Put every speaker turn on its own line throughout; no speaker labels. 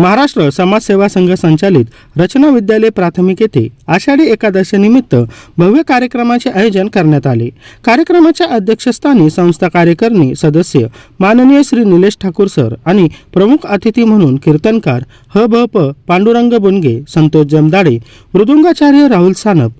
महाराष्ट्र समाजसेवा संघ संचालित रचना विद्यालय प्राथमिक येथे आषाढी एकादशीनिमित्त भव्य कार्यक्रमाचे आयोजन करण्यात आले. कार्यक्रमाच्या अध्यक्षस्थानी संस्था कार्यकारिणी सदस्य माननीय श्री निलेश ठाकूर सर आणि प्रमुख अतिथी म्हणून कीर्तनकार ह भ प पांडुरंग बुनगे संतोष जमदाडे मृदुंगाचार्य राहुल सानप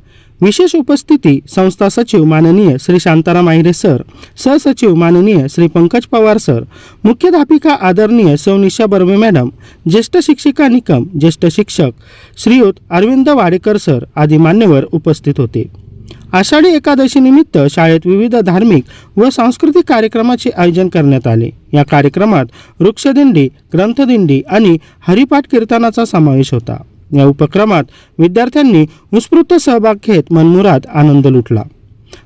विशेष उपस्थिती संस्था सचिव माननीय श्री शांताराम आहिरे सर सहसचिव माननीय श्री पंकज पवार सर मुख्याध्यापिका आदरणीय सौनिशा बर्वे मॅडम ज्येष्ठ शिक्षिका निकम ज्येष्ठ शिक्षक श्रीयुत अरविंद वाडेकर सर आदी मान्यवर उपस्थित होते. आषाढी एकादशीनिमित्त शाळेत विविध धार्मिक व सांस्कृतिक कार्यक्रमाचे आयोजन करण्यात आले. या कार्यक्रमात वृक्षदिंडी ग्रंथदिंडी आणि हरिपाठ कीर्तनाचा समावेश होता. या उपक्रमात विद्यार्थ्यांनी उत्स्फूर्त सहभाग घेत मनमुरात आनंद लुटला.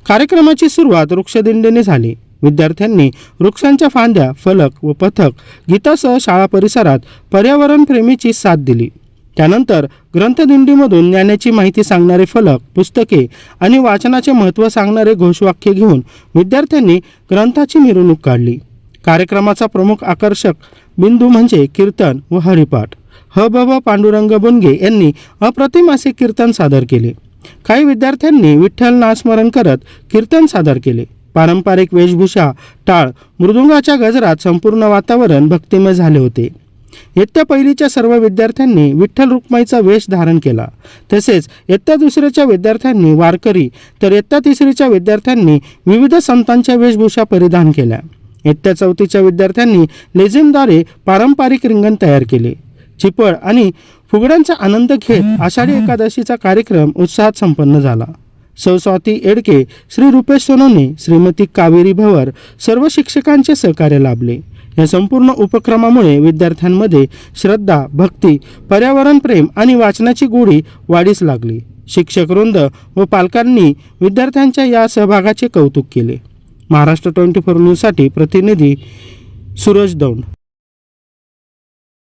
कार्यक्रमाची सुरुवात वृक्षदिंडीने झाली. विद्यार्थ्यांनी वृक्षांच्या फांद्या फलक व पथक गीतासह शाळा परिसरात पर्यावरणप्रेमीची साथ दिली. त्यानंतर ग्रंथदिंडीमधून ज्ञानाची माहिती सांगणारे फलक पुस्तके आणि वाचनाचे महत्त्व सांगणारे घोषवाक्य घेऊन विद्यार्थ्यांनी ग्रंथाची मिरवणूक काढली. कार्यक्रमाचा प्रमुख आकर्षक बिंदू म्हणजे कीर्तन व हरिपाठ. ह ब पांडुरंग बुनगे यांनी अप्रतिम असे कीर्तन सादर केले. काही विद्यार्थ्यांनी विठ्ठल नामस्मरण करत कीर्तन सादर केले. पारंपरिक वेशभूषा टाळ मृदुंगाच्या गजरात संपूर्ण वातावरण भक्तिमय झाले होते. इयत्ता पहिलीच्या सर्व विद्यार्थ्यांनी विठ्ठल रुक्माईचा वेश धारण केला. तसेच इयत्ता दुसऱ्याच्या विद्यार्थ्यांनी वारकरी तर इयत्ता तिसरीच्या विद्यार्थ्यांनी विविध संतांच्या वेशभूषा परिधान केल्या. इयत्ता चौथीच्या विद्यार्थ्यांनी लेझिमद्वारे पारंपरिक रिंगण तयार केले. चिपळ आणि फुगड्यांचा आनंद घेत आषाढी एकादशीचा कार्यक्रम उत्साहात संपन्न झाला. सौस्वाती एडके श्री रुपेश सोनवणे श्रीमती कावेरी भवर सर्व शिक्षकांचे सहकार्य लाभले. या संपूर्ण उपक्रमामुळे विद्यार्थ्यांमध्ये श्रद्धा भक्ती पर्यावरण प्रेम आणि वाचनाची गोडी वाढीस लागली. शिक्षक वृंद व पालकांनी विद्यार्थ्यांच्या या सहभागाचे कौतुक केले. महाराष्ट्र ट्वेंटी फोर न्यूजसाठी प्रतिनिधी सूरज दौंड.